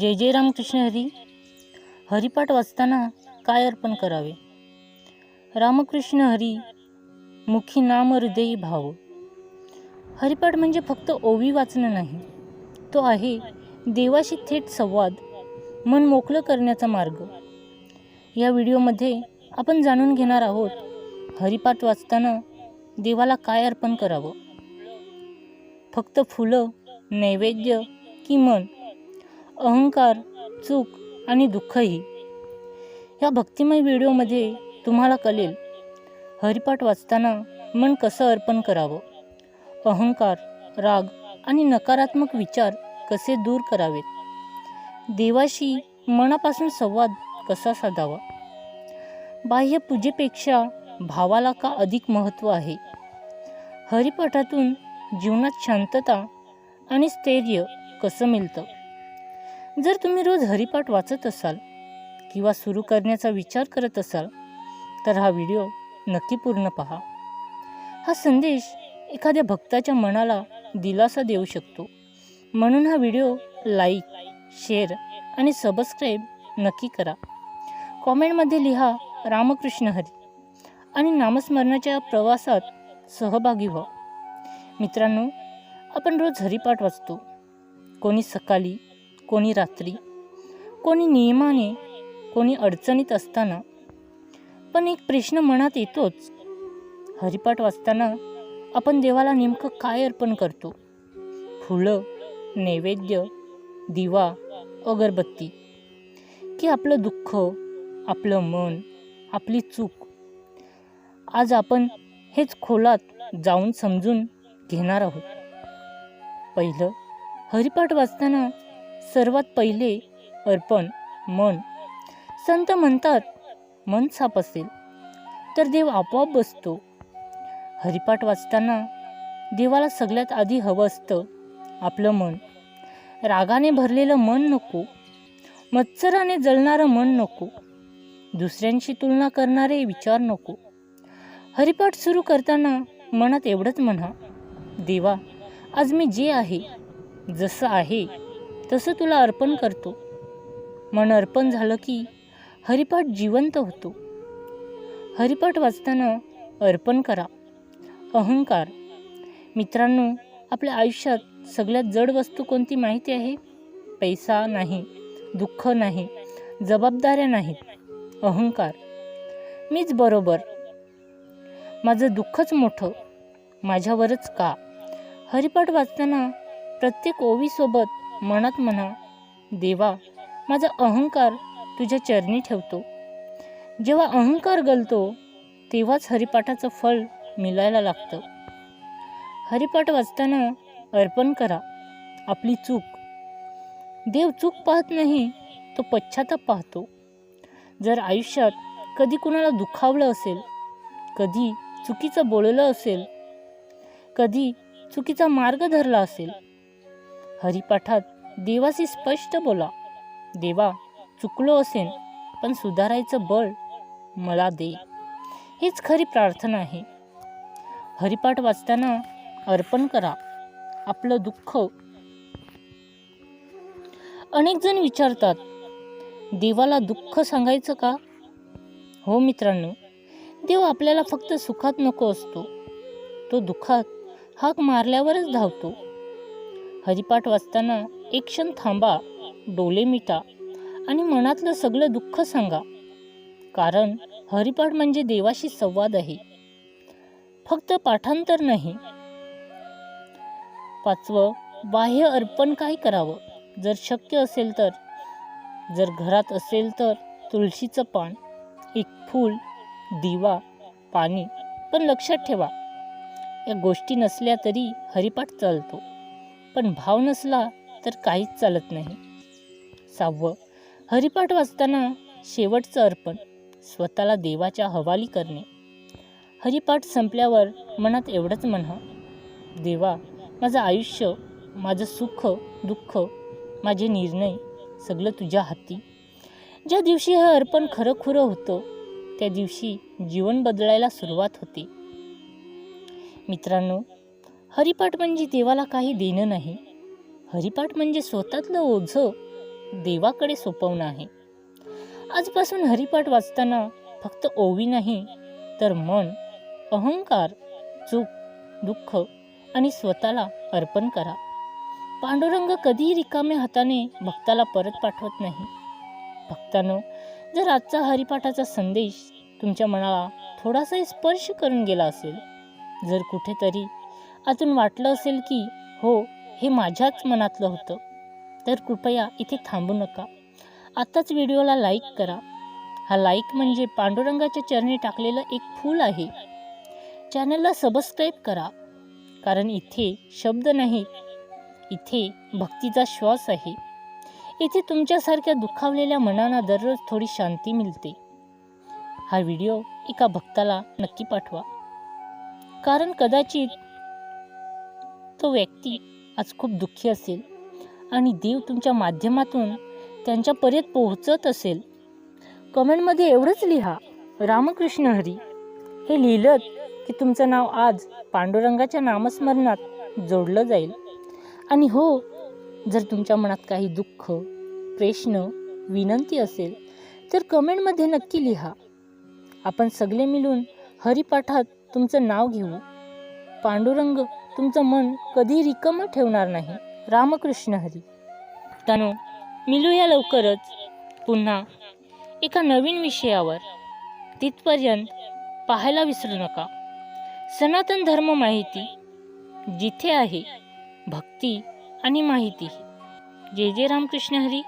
जय जय रामकृष्ण हरी. हरिपाठ वाचताना काय अर्पण करावे? रामकृष्ण हरी मुखी नाम हृदयी भाव. हरिपाठ म्हणजे फक्त ओवी वाचणं नाही. तो आहे देवाशी थेट संवाद मन मोकळं करण्याचा मार्ग. या व्हिडिओमध्ये आपण जाणून घेणार आहोत हरिपाठ वाचताना देवाला काय अर्पण करावं? फक्त फुलं नैवेद्य की मन? अहंकार चूक आणि दुःखही. या भक्तिमय व्हिडिओमध्ये तुम्हाला कळेल हरिपाठ वाचताना मन कसं अर्पण करावं? अहंकार राग आणि नकारात्मक विचार कसे दूर करावेत? देवाशी मनापासून संवाद कसा साधावा? बाह्य पूजेपेक्षा भावाला का अधिक महत्त्व आहे? हरिपाठातून जीवनात शांतता आणि स्थैर्य कसं मिळतं? जर तुम्ही रोज हरिपाठ वाचत असाल किंवा सुरू करण्याचा विचार करत असाल तर हा व्हिडिओ नक्की पूर्ण पहा. हा संदेश एखाद्या भक्ताच्या मनाला दिलासा देऊ शकतो. म्हणून हा व्हिडिओ लाईक शेअर आणि सबस्क्राईब नक्की करा. कॉमेंटमध्ये लिहा रामकृष्ण हरी आणि नामस्मरणाच्या प्रवासात सहभागी व्हा. मित्रांनो आपण रोज हरिपाठ वाचतो. कोणी सकाळी कोणी रात्री कोणी नियमाने कोणी अडचणीत असताना. पण एक प्रश्न मनात येतोच. हरिपाठ वाचताना आपण देवाला नेमकं काय अर्पण करतो? फुलं नैवेद्य दिवा अगरबत्ती. की आपलं दुःख आपलं मन आपली चूक. आज आपण हेच खोलात जाऊन समजून घेणार आहोत. पहिलं हरिपाठ वाचताना सर्वात पहिले अर्पण मन. संत म्हणतात मन साप असेल तर देव आपोआप बसतो. हरिपाठ वाचताना देवाला सगळ्यात आधी हवं असतं आपलं मन. रागाने भरलेलं मन नको मत्सराने जळणारं मन नको दुसऱ्यांशी तुलना करणारे विचार नको. हरिपाठ सुरू करताना मनात एवढंच म्हणा देवा आज मी जे आहे जसं आहे तसं तुला अर्पण करतो. मन अर्पण झालं की हरिपाठ जिवंत होतो. हरिपाठ वाचताना अर्पण करा. अहंकार. मित्रांनो आपल्या आयुष्यात सगळ्यात जड वस्तू कोणती माहिती आहे? पैसा नाही दुःख नाही जबाबदाऱ्या नाहीत. अहंकार. मीच बरोबर. माझं दुःखच मोठं. माझ्यावरच का? हरिपाठ वाचताना प्रत्येक ओवीसोबत मनात म्हणा देवा माझा अहंकार तुझ्या चरणी ठेवतो. जेव्हा अहंकार गलतो तेव्हाच हरिपाठाचं फळ मिळायला लागतं. हरिपाठ वाचताना अर्पण करा आपली चूक. देव चूक पाहत नाही तो पश्चाताप पाहतो. जर आयुष्यात कधी कुणाला दुखावलं असेल कधी चुकीचं बोललं असेल कधी चुकीचा मार्ग धरला असेल हरिपाठात देवाशी स्पष्ट बोला. देवा चुकलो असेल पण सुधारायचं बळ मला दे. हीच खरी प्रार्थना आहे. हरिपाठ वाचताना अर्पण करा. आपलं दुःख अनेक जण विचारतात देवाला दुःख सांगायचं का? हो मित्रांनो देव आपल्याला फक्त सुखात नको असतो. तो दुःखात हाक मारल्यावरच धावतो. हरिपाठ वाचताना एक क्षण थांबा डोले मिटा आणि मनातलं सगळं दुःख सांगा. कारण हरिपाठ म्हणजे देवाशी संवाद आहे. फक्त पाठांतर नाही. पाचवं बाह्य अर्पण काय करावं? जर शक्य असेल तर. जर घरात असेल तर तुळशीचं पान एक फूल दिवा पाणी पण लक्षात ठेवा. या गोष्टी नसल्या तरी हरिपाठ चालतो. पण भाव नसला तर काहीच चालत नाही. सहावं हरिपाठ वाचताना शेवटचं अर्पण स्वतःला देवाच्या हवाली करणे. हरिपाठ संपल्यावर मनात एवढंच म्हणा देवा माझं आयुष्य माझं सुख दुःख माझे निर्णय सगळं तुझ्या हाती. ज्या दिवशी हे अर्पण खरं खुरं होतं त्या दिवशी जीवन बदलायला सुरुवात होते. मित्रांनो हरिपाठ म्हणजे देवाला काही देणं नाही. हरिपाठ म्हणजे स्वतःतलं ओझं देवाकडे सोपवणं आहे. आजपासून हरिपाठ वाचताना फक्त ओवी नाही तर मन अहंकार चूक दुःख आणि स्वतःला अर्पण करा. पांडुरंग कधीही रिकाम्या हाताने भक्ताला परत पाठवत नाही. भक्तानं जर आजचा हरिपाठाचा संदेश तुमच्या मनाला थोडासाही स्पर्श करून गेला असेल जर कुठेतरी अजून वाटलं असेल की हो हे माझ्याच मनातलं होतं. तर कृपया इथे थांबू नका. आत्ताच व्हिडिओला लाईक करा. हा लाईक म्हणजे पांडुरंगाच्या चरणी टाकलेलं एक फूल आहे. चॅनलला सबस्क्राईब करा. कारण इथे शब्द नाही इथे भक्तीचा श्वास आहे. इथे तुमच्यासारख्या दुखावलेल्या मनांना दररोज थोडी शांती मिळते. हा व्हिडिओ एका भक्ताला नक्की पाठवा. कारण कदाचित तो व्यक्ती आज खूप दुःखी असेल. आणि देव तुमच्या माध्यमातून त्यांच्यापर्यंत पोहोचत असेल. कमेंटमध्ये एवढंच लिहा रामकृष्ण हरी. हे लिहिलं की तुमचं नाव आज पांडुरंगाच्या नामस्मरणात जोडलं जाईल. आणि हो जर तुमच्या मनात काही दुःख प्रश्न विनंती असेल तर कमेंटमध्ये नक्की लिहा. आपण सगळे मिळून हरिपाठात तुमचं नाव घेऊ. पांडुरंग तुमचं मन कधी रिकमं ठेवणार नाही. रामकृष्ण हरी. तनु मिलूया लवकरच पुन्हा एका नवीन विषयावर तिथपर्यंत पाहायला विसरू नका. सनातन धर्म माहिती जिथे आहे भक्ती आणि माहिती. जय जय रामकृष्ण हरी.